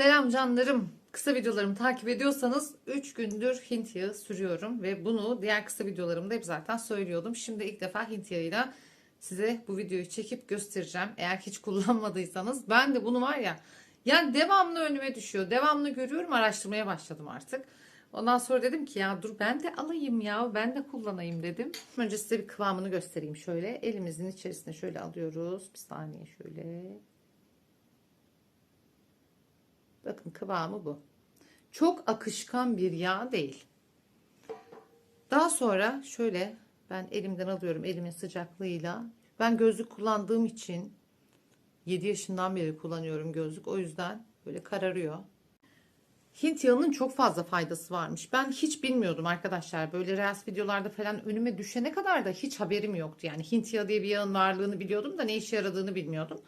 Selam canlarım. Kısa videolarımı takip ediyorsanız 3 gündür Hint yağı sürüyorum ve bunu diğer kısa videolarımda hep zaten söylüyordum. Şimdi ilk defa Hint yağıyla size bu videoyu çekip göstereceğim. Eğer hiç kullanmadıysanız ben de bunu var ya yani devamlı önüme düşüyor. Devamlı görüyorum araştırmaya başladım artık. Ondan sonra dedim ki ya dur ben de alayım ya ben de kullanayım dedim. Önce size bir kıvamını göstereyim şöyle. Elimizin içerisine şöyle alıyoruz. Bir saniye şöyle. Bakın kıvamı bu. Çok akışkan bir yağ değil. Daha sonra şöyle ben elimden alıyorum elimin sıcaklığıyla. Ben gözlük kullandığım için 7 yaşından beri kullanıyorum gözlük. O yüzden böyle kararıyor. Hint yağının çok fazla faydası varmış. Ben hiç bilmiyordum arkadaşlar. Böyle reels videolarda falan önüme düşene kadar da hiç haberim yoktu. Yani Hint yağı diye bir yağın varlığını biliyordum da ne işe yaradığını bilmiyordum.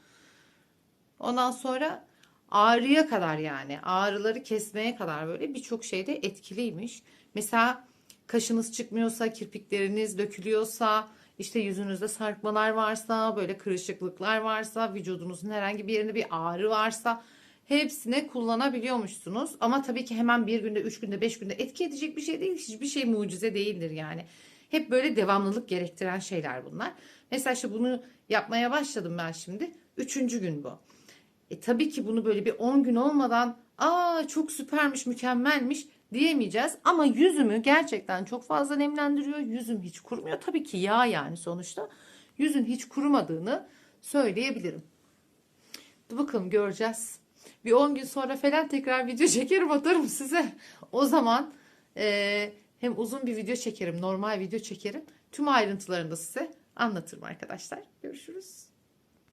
Ondan sonra ağrıya kadar yani ağrıları kesmeye kadar böyle birçok şeyde etkiliymiş. Mesela kaşınız çıkmıyorsa, kirpikleriniz dökülüyorsa, işte yüzünüzde sarkmalar varsa, böyle kırışıklıklar varsa, vücudunuzun herhangi bir yerinde bir ağrı varsa hepsine kullanabiliyormuşsunuz. Ama tabii ki hemen bir günde, üç günde, beş günde etki edecek bir şey değil. Hiçbir şey mucize değildir yani. Hep böyle devamlılık gerektiren şeyler bunlar. Mesela işte bunu yapmaya başladım ben şimdi. Üçüncü gün bu. E tabii ki bunu böyle bir 10 gün olmadan aa çok süpermiş, mükemmelmiş diyemeyeceğiz. Ama yüzümü gerçekten çok fazla nemlendiriyor. Yüzüm hiç kurumuyor. Tabii ki yağ yani sonuçta. Yüzün hiç kurumadığını söyleyebilirim. Bakalım göreceğiz. Bir 10 gün sonra falan tekrar video çekerim atarım size. O zaman e, hem uzun bir video çekerim, normal video çekerim. Tüm ayrıntılarını da size anlatırım arkadaşlar. Görüşürüz.